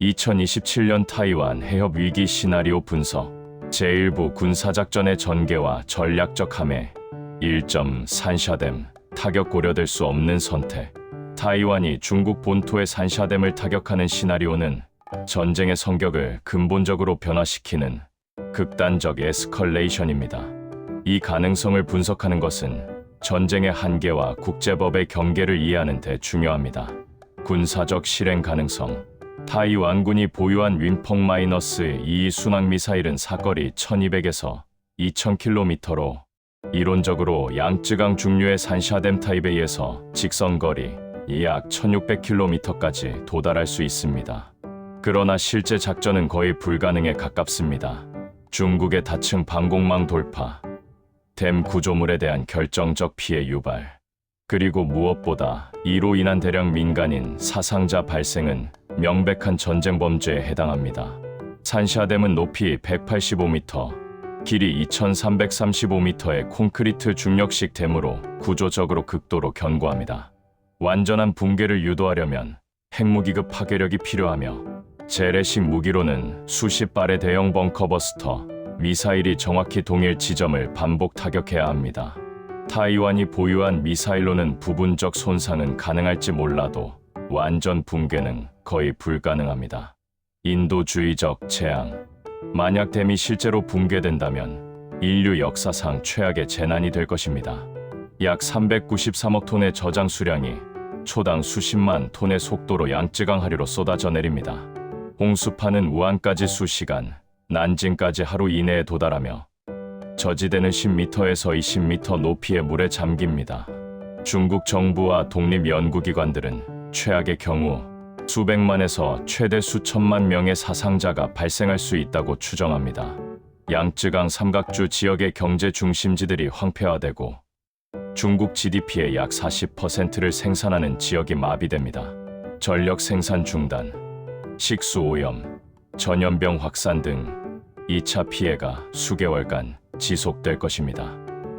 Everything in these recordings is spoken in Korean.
2027년 타이완 해협 위기 시나리오 분석 제1부 군사작전의 전개와 전략적 함해 1점 산샤댐 타격 고려될 수 없는 선택 타이완이 중국 본토의 산샤댐을 타격하는 시나리오는 전쟁의 성격을 근본적으로 변화시키는 극단적 에스컬레이션입니다. 이 가능성을 분석하는 것은 전쟁의 한계와 국제법의 경계를 이해하는 데 중요합니다. 군사적 실행 가능성 타이완군이 보유한 윈펑 마이너스 2 순항 미사일은 사거리 1200에서 2000km로 이론적으로 양쯔강 중류의 산샤댐 타입에 의해서 직선거리 약 1600km까지 도달할 수 있습니다. 그러나 실제 작전은 거의 불가능에 가깝습니다. 중국의 다층 방공망 돌파, 댐 구조물에 대한 결정적 피해 유발, 그리고 무엇보다 이로 인한 대량 민간인 사상자 발생은 명백한 전쟁 범죄에 해당합니다. 산샤댐은 높이 185m, 길이 2335m의 콘크리트 중력식 댐으로 구조적으로 극도로 견고합니다. 완전한 붕괴를 유도하려면 핵무기급 파괴력이 필요하며 재래식 무기로는 수십 발의 대형 벙커버스터, 미사일이 정확히 동일 지점을 반복 타격해야 합니다. 타이완이 보유한 미사일로는 부분적 손상은 가능할지 몰라도 완전 붕괴는 거의 불가능합니다. 인도주의적 재앙. 만약 댐이 실제로 붕괴된다면 인류 역사상 최악의 재난이 될 것입니다. 약 393억 톤의 저장 수량이 초당 수십만 톤의 속도로 양쯔강 하류로 쏟아져 내립니다. 홍수파는 우한까지 수시간, 난징까지 하루 이내에 도달하며 저지대는 10m에서 20m 높이의 물에 잠깁니다. 중국 정부와 독립연구기관들은 최악의 경우 수백만에서 최대 수천만 명의 사상자가 발생할 수 있다고 추정합니다. 양쯔강 삼각주 지역의 경제 중심지들이 황폐화되고 중국 GDP의 약 40%를 생산하는 지역이 마비됩니다. 전력 생산 중단, 식수 오염, 전염병 확산 등 2차 피해가 수개월간 지속될 것입니다.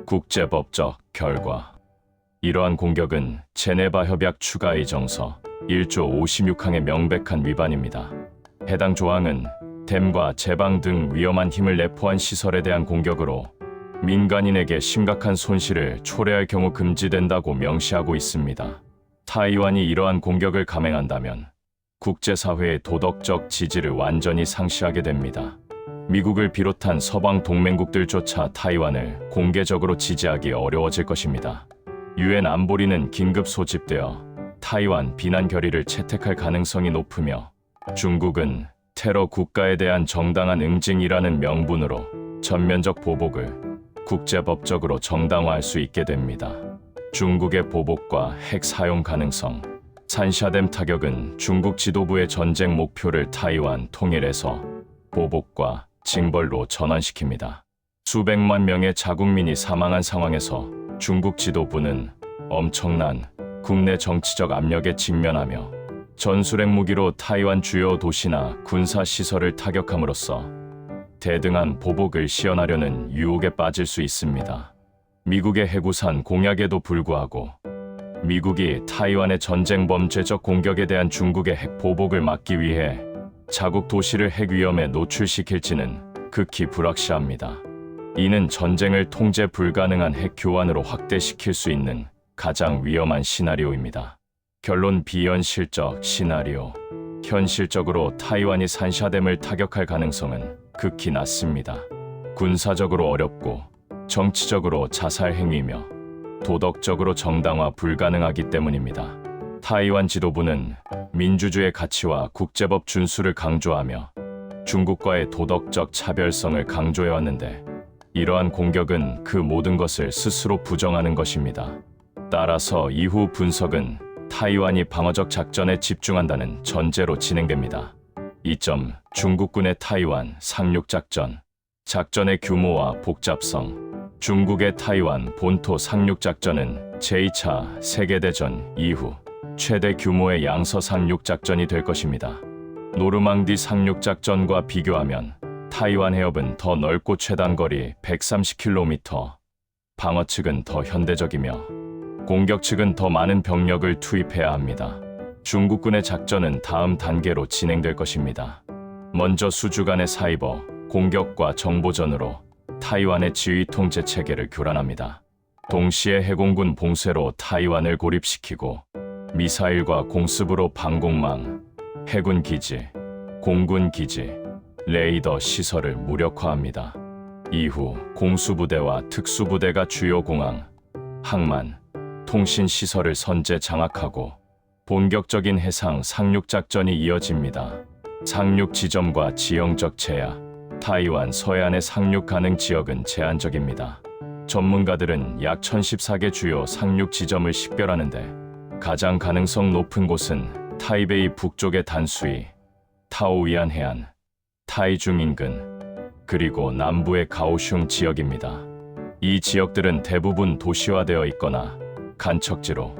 국제법적 결과 이러한 공격은 제네바 협약 추가의 정서 1조 56항의 명백한 위반입니다. 해당 조항은 댐과 제방 등 위험한 힘을 내포한 시설에 대한 공격으로 민간인에게 심각한 손실을 초래할 경우 금지된다고 명시하고 있습니다. 타이완이 이러한 공격을 감행한다면 국제사회의 도덕적 지지를 완전히 상실하게 됩니다. 미국을 비롯한 서방 동맹국들조차 타이완을 공개적으로 지지하기 어려워질 것입니다. 유엔 안보리는 긴급 소집되어 타이완 비난 결의를 채택할 가능성이 높으며 중국은 테러 국가에 대한 정당한 응징이라는 명분으로 전면적 보복을 국제법적으로 정당화할 수 있게 됩니다. 중국의 보복과 핵 사용 가능성 산샤댐 타격은 중국 지도부의 전쟁 목표를 타이완 통일에서 보복과 징벌로 전환시킵니다. 수백만 명의 자국민이 사망한 상황에서 중국 지도부는 엄청난 국내 정치적 압력에 직면하며 전술핵 무기로 타이완 주요 도시나 군사 시설을 타격함으로써 대등한 보복을 시연하려는 유혹에 빠질 수 있습니다. 미국의 해구산 공약에도 불구하고 미국이 타이완의 전쟁 범죄적 공격에 대한 중국의 핵 보복을 막기 위해 자국 도시를 핵 위험에 노출시킬지는 극히 불확실합니다. 이는 전쟁을 통제 불가능한 핵 교환으로 확대시킬 수 있는 가장 위험한 시나리오입니다. 결론 비현실적 시나리오. 현실적으로 타이완이 산샤댐을 타격할 가능성은 극히 낮습니다. 군사적으로 어렵고 정치적으로 자살 행위며 도덕적으로 정당화 불가능하기 때문입니다. 타이완 지도부는 민주주의 가치와 국제법 준수를 강조하며 중국과의 도덕적 차별성을 강조해왔는데 이러한 공격은 그 모든 것을 스스로 부정하는 것입니다. 따라서 이후 분석은 타이완이 방어적 작전에 집중한다는 전제로 진행됩니다. 2점 중국군의 타이완 상륙 작전 작전의 규모와 복잡성 중국의 타이완 본토 상륙 작전은 제2차 세계대전 이후 최대 규모의 양서 상륙 작전이 될 것입니다. 노르망디 상륙 작전과 비교하면 타이완 해협은 더 넓고 최단 거리 130km, 방어 측은 더 현대적이며 공격 측은 더 많은 병력을 투입해야 합니다. 중국군의 작전은 다음 단계로 진행될 것입니다. 먼저 수주 간의 사이버 공격과 정보전으로 타이완의 지휘 통제 체계를 교란합니다. 동시에 해공군 봉쇄로 타이완을 고립시키고 미사일과 공습으로 방공망, 해군 기지, 공군 기지, 레이더 시설을 무력화합니다. 이후 공수부대와 특수부대가 주요 공항, 항만, 통신 시설을 선제 장악하고 본격적인 해상 상륙 작전이 이어집니다. 상륙 지점과 지형적 제약, 타이완 서해안의 상륙 가능 지역은 제한적입니다. 전문가들은 약 1014개 주요 상륙 지점을 식별하는데 가장 가능성 높은 곳은 타이베이 북쪽의 단수이, 타오위안 해안, 타이중 인근, 그리고 남부의 가오슝 지역입니다. 이 지역들은 대부분 도시화되어 있거나 간척지로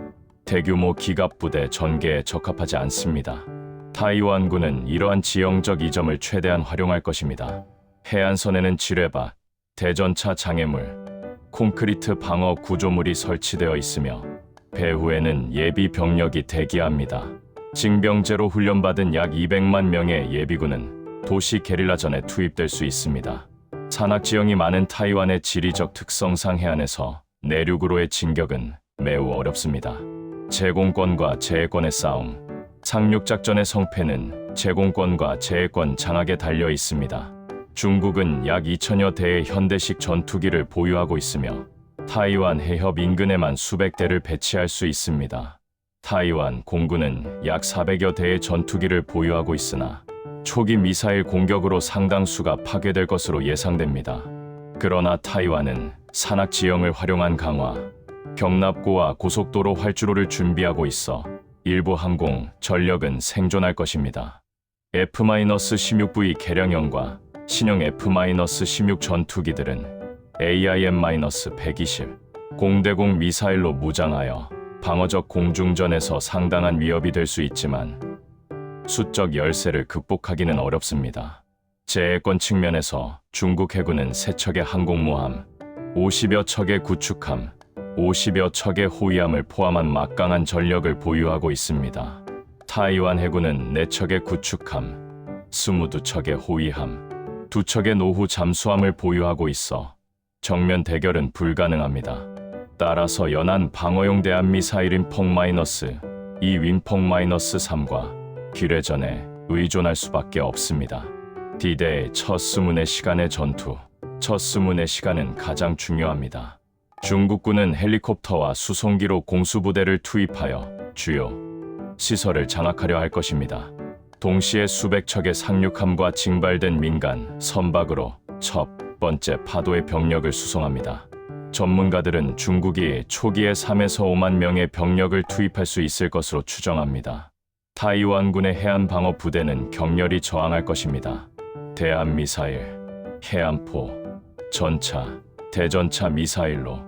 대규모 기갑부대 전개에 적합하지 않습니다. 타이완군은 이러한 지형적 이점을 최대한 활용할 것입니다. 해안선에는 지뢰밭, 대전차 장애물, 콘크리트 방어 구조물이 설치되어 있으며 배후에는 예비 병력이 대기합니다. 징병제로 훈련받은 약 200만 명의 예비군은 도시 게릴라전에 투입될 수 있습니다. 산악 지형이 많은 타이완의 지리적 특성상 해안에서 내륙으로의 진격은 매우 어렵습니다. 제공권과 재해권의 싸움, 상륙작전의 성패는 제공권과 재해권 장악에 달려 있습니다. 중국은 약 2천여 대의 현대식 전투기를 보유하고 있으며 타이완 해협 인근에만 수백 대를 배치할 수 있습니다. 타이완 공군은 약 400여 대의 전투기를 보유하고 있으나 초기 미사일 공격으로 상당수가 파괴될 것으로 예상됩니다. 그러나 타이완은 산악 지형을 활용한 강화, 경납고와 고속도로 활주로를 준비하고 있어 일부 항공, 전력은 생존할 것입니다. F-16V 개량형과 신형 F-16 전투기들은 AIM-120 공대공 미사일로 무장하여 방어적 공중전에서 상당한 위협이 될 수 있지만 수적 열세를 극복하기는 어렵습니다. 재해권 측면에서 중국 해군은 세 척의 항공모함, 50여 척의 구축함, 50여 척의 호위함을 포함한 막강한 전력을 보유하고 있습니다. 타이완 해군은 4척의 구축함, 22척의 호위함, 2척의 노후 잠수함을 보유하고 있어 정면 대결은 불가능합니다. 따라서 연안 방어용 대한 미사일인 펑-3, 이 윈펑-3과 기뢰전에 의존할 수밖에 없습니다. 디데이 첫 수문의 시간의 전투, 첫 수문의 시간은 가장 중요합니다. 중국군은 헬리콥터와 수송기로 공수부대를 투입하여 주요 시설을 장악하려 할 것입니다. 동시에 수백 척의 상륙함과 징발된 민간 선박으로 첫 번째 파도의 병력을 수송합니다. 전문가들은 중국이 초기에 3에서 5만 명의 병력을 투입할 수 있을 것으로 추정합니다. 타이완군의 해안 방어 부대는 격렬히 저항할 것입니다. 대한 미사일, 해안포, 전차, 대전차 미사일로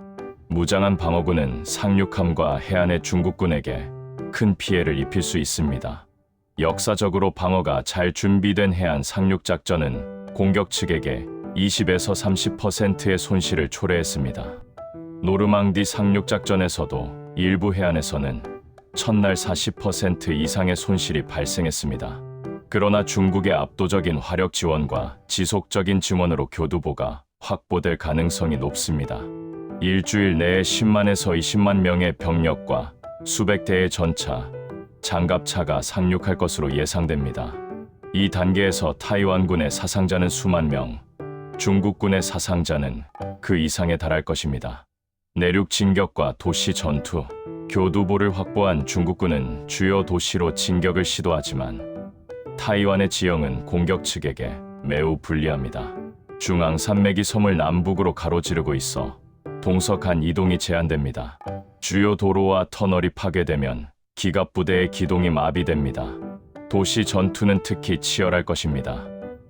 무장한 방어군은 상륙함과 해안의 중국군에게 큰 피해를 입힐 수 있습니다. 역사적으로 방어가 잘 준비된 해안 상륙 작전은 공격 측에게 20에서 30%의 손실을 초래했습니다. 노르망디 상륙 작전에서도 일부 해안에서는 첫날 40% 이상의 손실이 발생했습니다. 그러나 중국의 압도적인 화력 지원과 지속적인 증원으로 교두보가 확보될 가능성이 높습니다. 일주일 내에 10만에서 20만 명의 병력과 수백 대의 전차, 장갑차가 상륙할 것으로 예상됩니다. 이 단계에서 타이완군의 사상자는 수만 명, 중국군의 사상자는 그 이상에 달할 것입니다. 내륙 진격과 도시 전투, 교두보를 확보한 중국군은 주요 도시로 진격을 시도하지만 타이완의 지형은 공격 측에게 매우 불리합니다. 중앙 산맥이 섬을 남북으로 가로지르고 있어 동서간 이동이 제한됩니다. 주요 도로와 터널이 파괴되면 기갑 부대의 기동이 마비됩니다. 도시 전투는 특히 치열할 것입니다.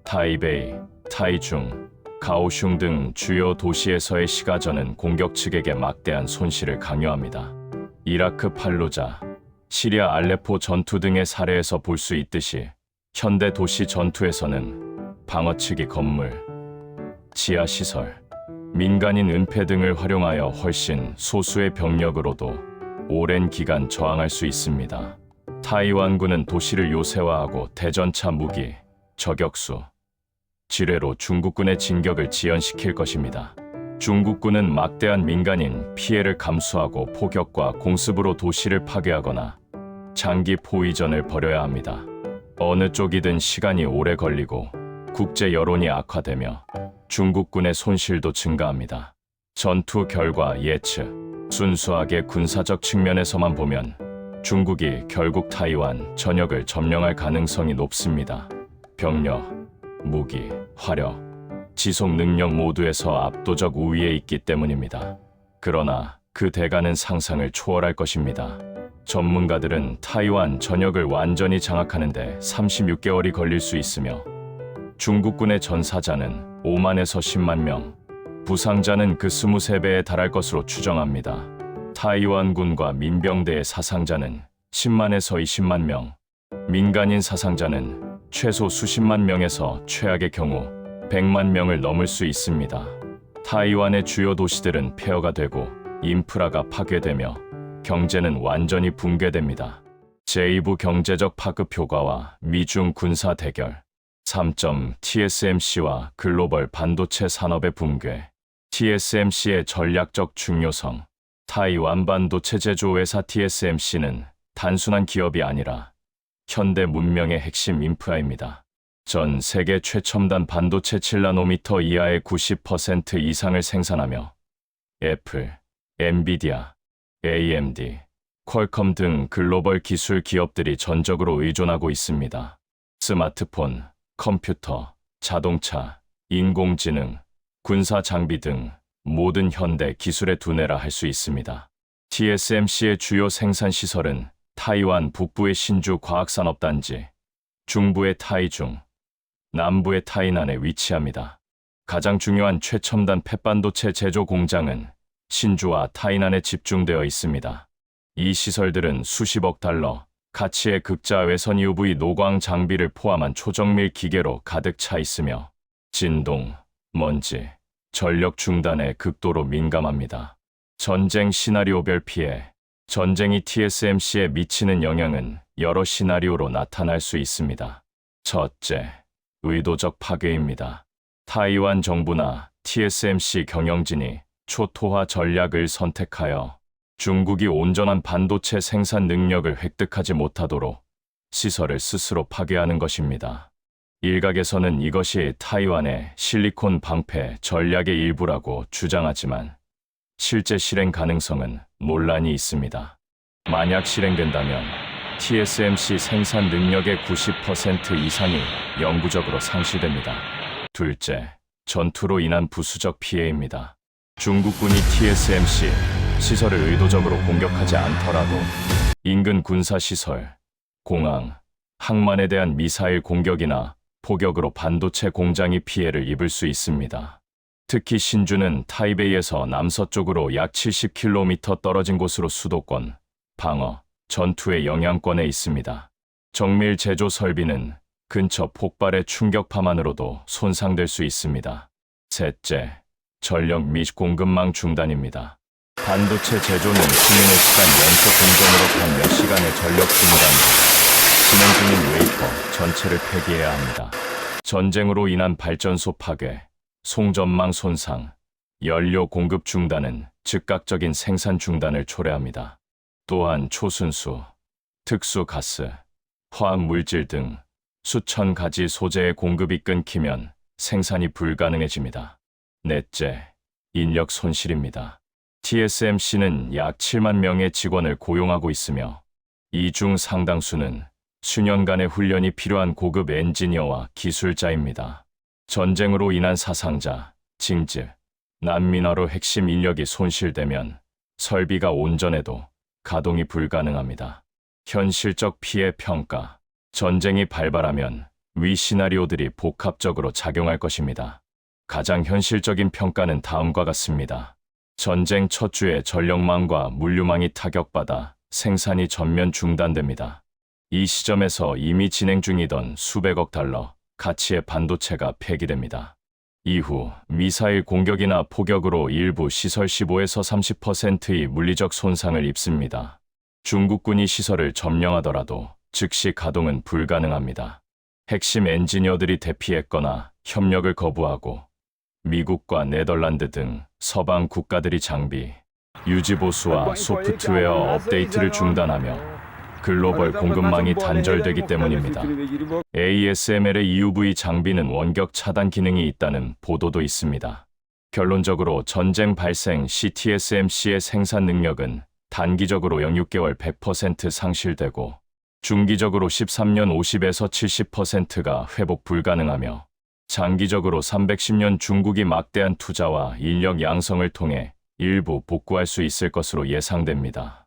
타이베이, 타이중, 가오슝 등 주요 도시에서의 시가전은 공격 측에게 막대한 손실을 강요합니다. 이라크 팔루자, 시리아 알레포 전투 등의 사례에서 볼 수 있듯이 현대 도시 전투에서는 방어 측이 건물, 지하 시설, 민간인 은폐 등을 활용하여 훨씬 소수의 병력으로도 오랜 기간 저항할 수 있습니다. 타이완군은 도시를 요새화하고 대전차 무기, 저격수, 지뢰로 중국군의 진격을 지연시킬 것입니다. 중국군은 막대한 민간인 피해를 감수하고 포격과 공습으로 도시를 파괴하거나 장기 포위전을 벌여야 합니다. 어느 쪽이든 시간이 오래 걸리고 국제 여론이 악화되며 중국군의 손실도 증가합니다. 전투 결과 예측. 순수하게 군사적 측면에서만 보면 중국이 결국 타이완 전역을 점령할 가능성이 높습니다. 병력, 무기, 화력, 지속 능력 모두에서 압도적 우위에 있기 때문입니다. 그러나 그 대가는 상상을 초월할 것입니다. 전문가들은 타이완 전역을 완전히 장악하는데 36개월이 걸릴 수 있으며 중국군의 전사자는 5만에서 10만 명, 부상자는 그 23배에 달할 것으로 추정합니다. 타이완군과 민병대의 사상자는 10만에서 20만 명, 민간인 사상자는 최소 수십만 명에서 최악의 경우 100만 명을 넘을 수 있습니다. 타이완의 주요 도시들은 폐허가 되고 인프라가 파괴되며 경제는 완전히 붕괴됩니다. 제2부 경제적 파급 효과와 미중 군사 대결 3점 TSMC와 글로벌 반도체 산업의 붕괴 TSMC의 전략적 중요성 타이완 반도체 제조회사 TSMC는 단순한 기업이 아니라 현대 문명의 핵심 인프라입니다. 전 세계 최첨단 반도체 7나노미터 이하의 90% 이상을 생산하며 애플, 엔비디아, AMD, 퀄컴 등 글로벌 기술 기업들이 전적으로 의존하고 있습니다. 스마트폰, 컴퓨터, 자동차, 인공지능, 군사 장비 등 모든 현대 기술의 두뇌라 할 수 있습니다. TSMC의 주요 생산 시설은 타이완 북부의 신주 과학산업단지, 중부의 타이중, 남부의 타이난에 위치합니다. 가장 중요한 최첨단 펫반도체 제조 공장은 신주와 타이난에 집중되어 있습니다. 이 시설들은 수십억 달러, 가치의 극자 외선 UV 노광 장비를 포함한 초정밀 기계로 가득 차 있으며 진동, 먼지, 전력 중단에 극도로 민감합니다. 전쟁 시나리오별 피해, 전쟁이 TSMC에 미치는 영향은 여러 시나리오로 나타날 수 있습니다. 첫째, 의도적 파괴입니다. 타이완 정부나 TSMC 경영진이 초토화 전략을 선택하여 중국이 온전한 반도체 생산 능력을 획득하지 못하도록 시설을 스스로 파괴하는 것입니다. 일각에서는 이것이 타이완의 실리콘 방패 전략의 일부라고 주장하지만 실제 실행 가능성은 논란이 있습니다. 만약 실행된다면 TSMC 생산 능력의 90% 이상이 영구적으로 상실됩니다. 둘째, 전투로 인한 부수적 피해입니다. 중국군이 TSMC 시설을 의도적으로 공격하지 않더라도 인근 군사시설, 공항, 항만에 대한 미사일 공격이나 포격으로 반도체 공장이 피해를 입을 수 있습니다. 특히 신주는 타이베이에서 남서쪽으로 약 70km 떨어진 곳으로 수도권, 방어, 전투의 영향권에 있습니다. 정밀 제조 설비는 근처 폭발의 충격파만으로도 손상될 수 있습니다. 셋째, 전력 및 공급망 중단입니다. 반도체 제조는 시민의 시간 연속 공정으로 한몇 시간의 전력 중단, 진행 중인 웨이퍼 전체를 폐기해야 합니다. 전쟁으로 인한 발전소 파괴, 송전망 손상, 연료 공급 중단은 즉각적인 생산 중단을 초래합니다. 또한 초순수, 특수 가스, 화학 물질 등 수천 가지 소재의 공급이 끊기면 생산이 불가능해집니다. 넷째, 인력 손실입니다. TSMC는 약 7만 명의 직원을 고용하고 있으며 이 중 상당수는 수년간의 훈련이 필요한 고급 엔지니어와 기술자입니다. 전쟁으로 인한 사상자, 징집, 난민화로 핵심 인력이 손실되면 설비가 온전해도 가동이 불가능합니다. 현실적 피해 평가. 전쟁이 발발하면 위 시나리오들이 복합적으로 작용할 것입니다. 가장 현실적인 평가는 다음과 같습니다. 전쟁 첫 주에 전력망과 물류망이 타격받아 생산이 전면 중단됩니다. 이 시점에서 이미 진행 중이던 수백억 달러 가치의 반도체가 폐기됩니다. 이후 미사일 공격이나 포격으로 일부 시설 15에서 30%의 물리적 손상을 입습니다. 중국군이 시설을 점령하더라도 즉시 가동은 불가능합니다. 핵심 엔지니어들이 대피했거나 협력을 거부하고 미국과 네덜란드 등 서방 국가들이 장비, 유지보수와 소프트웨어 업데이트를 중단하며 글로벌 공급망이 단절되기 때문입니다. ASML의 EUV 장비는 원격 차단 기능이 있다는 보도도 있습니다. 결론적으로 전쟁 발생 시 TSMC의 생산 능력은 단기적으로 06개월 100% 상실되고 중기적으로 13년 50에서 70%가 회복 불가능하며 장기적으로 310년 중국이 막대한 투자와 인력 양성을 통해 일부 복구할 수 있을 것으로 예상됩니다.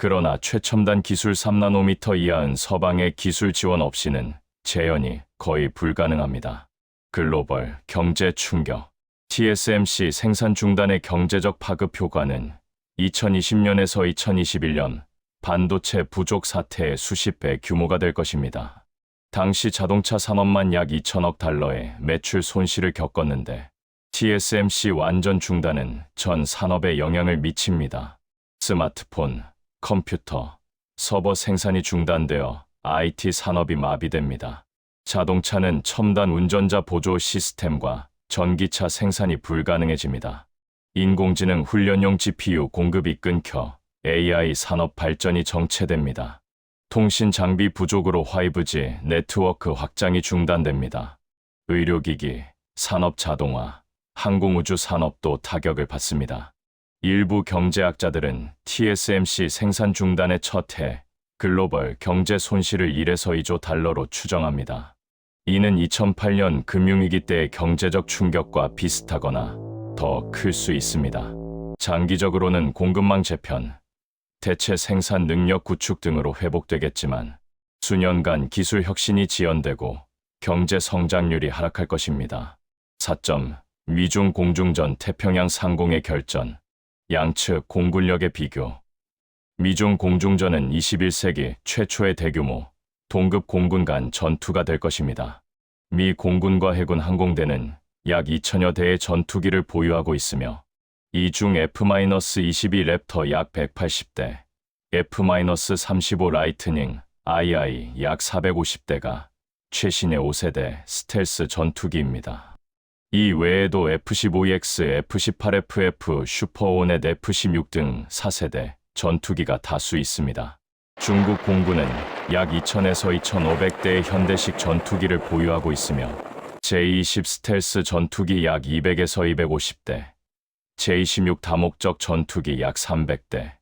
그러나 최첨단 기술 3나노미터 이하의 서방의 기술 지원 없이는 재현이 거의 불가능합니다. 글로벌 경제 충격 TSMC 생산 중단의 경제적 파급 효과는 2020년에서 2021년 반도체 부족 사태의 수십 배 규모가 될 것입니다. 당시 자동차 산업만 약 2천억 달러의 매출 손실을 겪었는데 TSMC 완전 중단은 전 산업에 영향을 미칩니다. 스마트폰, 컴퓨터, 서버 생산이 중단되어 IT 산업이 마비됩니다. 자동차는 첨단 운전자 보조 시스템과 전기차 생산이 불가능해집니다. 인공지능 훈련용 GPU 공급이 끊겨 AI 산업 발전이 정체됩니다. 통신 장비 부족으로 5G 네트워크 확장이 중단됩니다. 의료기기, 산업 자동화, 항공우주 산업도 타격을 받습니다. 일부 경제학자들은 TSMC 생산 중단의 첫 해 글로벌 경제 손실을 1에서 2조 달러로 추정합니다. 이는 2008년 금융위기 때의 경제적 충격과 비슷하거나 더 클 수 있습니다. 장기적으로는 공급망 재편, 대체 생산 능력 구축 등으로 회복되겠지만 수년간 기술 혁신이 지연되고 경제 성장률이 하락할 것입니다. 4점 미중 공중전 태평양 상공의 결전 양측 공군력의 비교 미중 공중전은 21세기 최초의 대규모 동급 공군 간 전투가 될 것입니다. 미 공군과 해군 항공대는 약 2천여 대의 전투기를 보유하고 있으며 이 중 F-22 랩터 약 180대, F-35 라이트닝 II 약 450대가 최신의 5세대 스텔스 전투기입니다. 이 외에도 F-15EX, F-18FF, 슈퍼오넷 F-16 등 4세대 전투기가 다수 있습니다. 중국 공군은 약 2,000에서 2,500대의 현대식 전투기를 보유하고 있으며 제-20 스텔스 전투기 약 200에서 250대, 제-26 다목적 전투기 약 300대,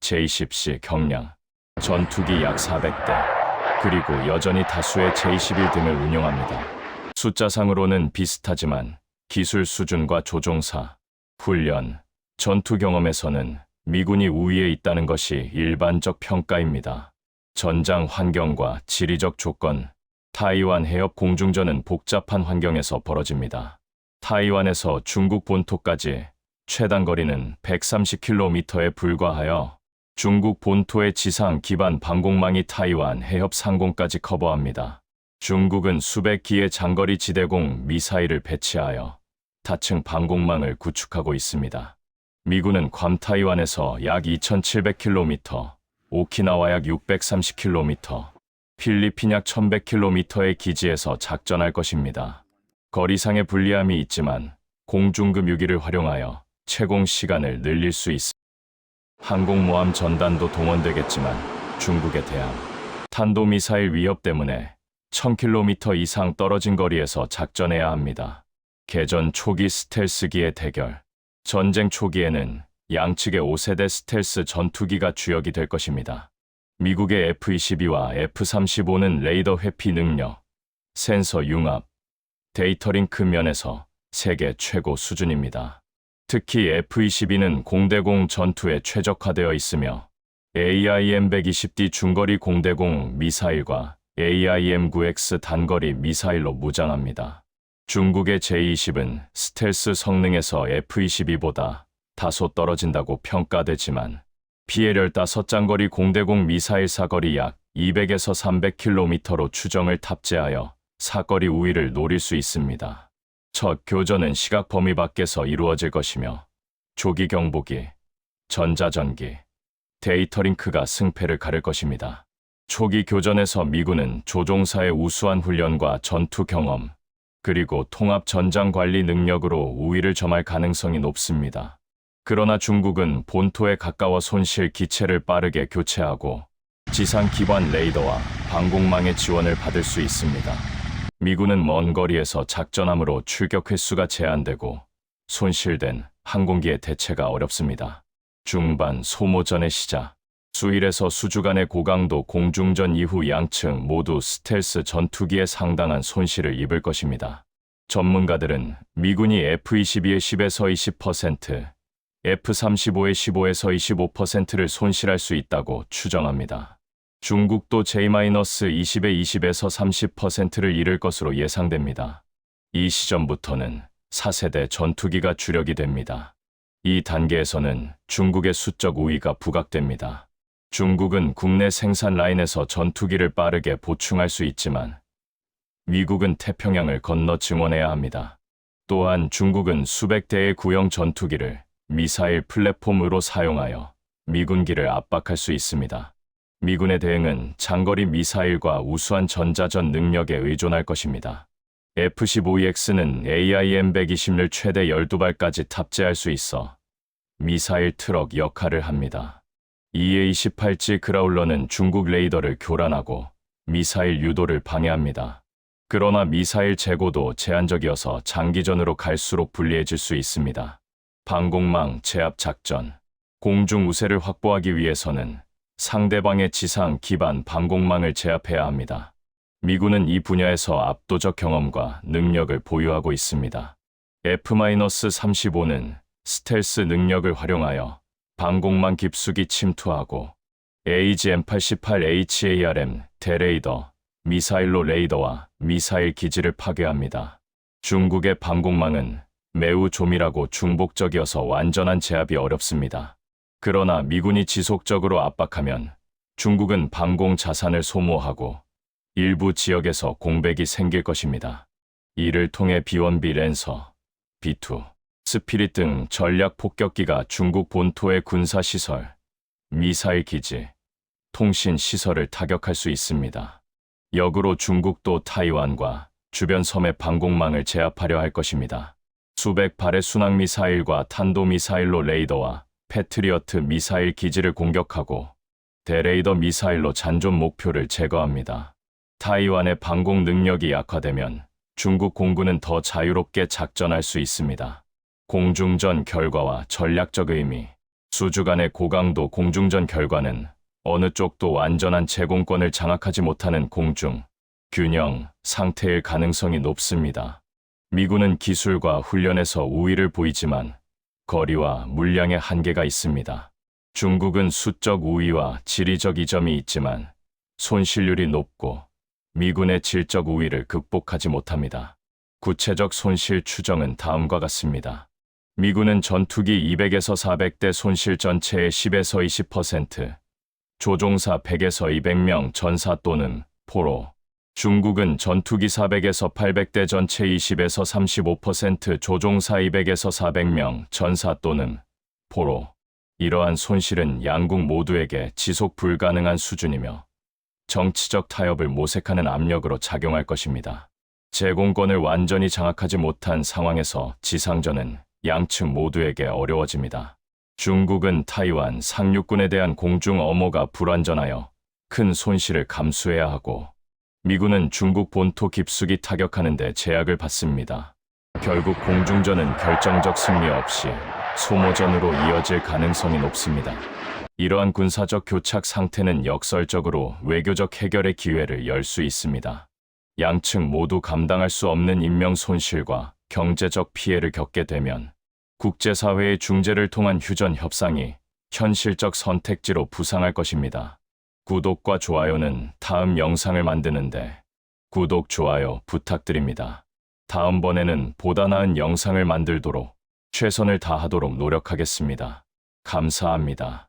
제-20C 경량 전투기 약 400대, 그리고 여전히 다수의 제-21 등을 운용합니다. 숫자상으로는 비슷하지만 기술 수준과 조종사, 훈련, 전투 경험에서는 미군이 우위에 있다는 것이 일반적 평가입니다. 전장 환경과 지리적 조건, 타이완 해협 공중전은 복잡한 환경에서 벌어집니다. 타이완에서 중국 본토까지 최단 거리는 130km에 불과하여 중국 본토의 지상 기반 방공망이 타이완 해협 상공까지 커버합니다. 중국은 수백 기의 장거리 지대공 미사일을 배치하여 다층 방공망을 구축하고 있습니다. 미군은 괌 타이완에서 약 2,700km, 오키나와 약 630km, 필리핀 약 1,100km의 기지에서 작전할 것입니다. 거리상의 불리함이 있지만 공중급 유기를 활용하여 채공 시간을 늘릴 수 있습니다. 항공모함 전단도 동원되겠지만 중국에 대한 탄도미사일 위협 때문에 1000km 이상 떨어진 거리에서 작전해야 합니다. 개전 초기 스텔스기의 대결. 전쟁 초기에는 양측의 5세대 스텔스 전투기가 주역이 될 것입니다. 미국의 F-22와 F-35는 레이더 회피 능력, 센서 융합, 데이터 링크 면에서 세계 최고 수준입니다. 특히 F-22는 공대공 전투에 최적화되어 있으며 AIM-120D 중거리 공대공 미사일과 AIM-9X 단거리 미사일로 무장합니다. 중국의 J-20은 스텔스 성능에서 F-22보다 다소 떨어진다고 평가되지만 피해열 5장거리 공대공 미사일 사거리 약 200에서 300km로 추정을 탑재하여 사거리 우위를 노릴 수 있습니다. 첫 교전은 시각 범위 밖에서 이루어질 것이며 조기 경보기, 전자전기, 데이터링크가 승패를 가를 것입니다. 초기 교전에서 미군은 조종사의 우수한 훈련과 전투 경험, 그리고 통합 전장 관리 능력으로 우위를 점할 가능성이 높습니다. 그러나 중국은 본토에 가까워 손실 기체를 빠르게 교체하고 지상 기반 레이더와 방공망의 지원을 받을 수 있습니다. 미군은 먼 거리에서 작전함으로 출격 횟수가 제한되고 손실된 항공기의 대체가 어렵습니다. 중반 소모전의 시작. 수일에서 수주간의 고강도 공중전 이후 양측 모두 스텔스 전투기에 상당한 손실을 입을 것입니다. 전문가들은 미군이 F-22의 10에서 20%, F-35의 15에서 25%를 손실할 수 있다고 추정합니다. 중국도 J-20의 20에서 30%를 잃을 것으로 예상됩니다. 이 시점부터는 4세대 전투기가 주력이 됩니다. 이 단계에서는 중국의 수적 우위가 부각됩니다. 중국은 국내 생산 라인에서 전투기를 빠르게 보충할 수 있지만 미국은 태평양을 건너 증원해야 합니다. 또한 중국은 수백 대의 구형 전투기를 미사일 플랫폼으로 사용하여 미군기를 압박할 수 있습니다. 미군의 대응은 장거리 미사일과 우수한 전자전 능력에 의존할 것입니다. F-15EX는 AIM-120를 최대 12발까지 탑재할 수 있어 미사일 트럭 역할을 합니다. EA-18G 그라울러는 중국 레이더를 교란하고 미사일 유도를 방해합니다. 그러나 미사일 재고도 제한적이어서 장기전으로 갈수록 불리해질 수 있습니다. 방공망 제압 작전 공중 우세를 확보하기 위해서는 상대방의 지상 기반 방공망을 제압해야 합니다. 미군은 이 분야에서 압도적 경험과 능력을 보유하고 있습니다. F-35는 스텔스 능력을 활용하여 방공망 깊숙이 침투하고 AGM-88HARM 대레이더, 미사일로 레이더와 미사일 기지를 파괴합니다. 중국의 방공망은 매우 조밀하고 중복적이어서 완전한 제압이 어렵습니다. 그러나 미군이 지속적으로 압박하면 중국은 방공 자산을 소모하고 일부 지역에서 공백이 생길 것입니다. 이를 통해 B1B 랜서, B2, 스피릿 등 전략 폭격기가 중국 본토의 군사 시설, 미사일 기지, 통신 시설을 타격할 수 있습니다. 역으로 중국도 타이완과 주변 섬의 방공망을 제압하려 할 것입니다. 수백 발의 순항 미사일과 탄도 미사일로 레이더와 패트리어트 미사일 기지를 공격하고 대레이더 미사일로 잔존 목표를 제거합니다. 타이완의 방공 능력이 약화되면 중국 공군은 더 자유롭게 작전할 수 있습니다. 공중전 결과와 전략적 의미, 수주 간의 고강도 공중전 결과는 어느 쪽도 완전한 제공권을 장악하지 못하는 공중, 균형, 상태일 가능성이 높습니다. 미군은 기술과 훈련에서 우위를 보이지만 거리와 물량의 한계가 있습니다. 중국은 수적 우위와 지리적 이점이 있지만 손실률이 높고 미군의 질적 우위를 극복하지 못합니다. 구체적 손실 추정은 다음과 같습니다. 미군은 전투기 200에서 400대 손실 전체의 10에서 20%, 조종사 100에서 200명 전사 또는 포로, 중국은 전투기 400에서 800대 전체 20에서 35% 조종사 200에서 400명 전사 또는 포로. 이러한 손실은 양국 모두에게 지속 불가능한 수준이며 정치적 타협을 모색하는 압력으로 작용할 것입니다. 제공권을 완전히 장악하지 못한 상황에서 지상전은 양측 모두에게 어려워집니다. 중국은 타이완 상륙군에 대한 공중 엄호가 불완전하여 큰 손실을 감수해야 하고 미군은 중국 본토 깊숙이 타격하는 데 제약을 받습니다. 결국 공중전은 결정적 승리 없이 소모전으로 이어질 가능성이 높습니다. 이러한 군사적 교착 상태는 역설적으로 외교적 해결의 기회를 열 수 있습니다. 양측 모두 감당할 수 없는 인명 손실과 경제적 피해를 겪게 되면 국제사회의 중재를 통한 휴전 협상이 현실적 선택지로 부상할 것입니다. 구독과 좋아요는 다음 영상을 만드는데 구독, 좋아요 부탁드립니다. 다음번에는 보다 나은 영상을 만들도록 최선을 다하도록 노력하겠습니다. 감사합니다.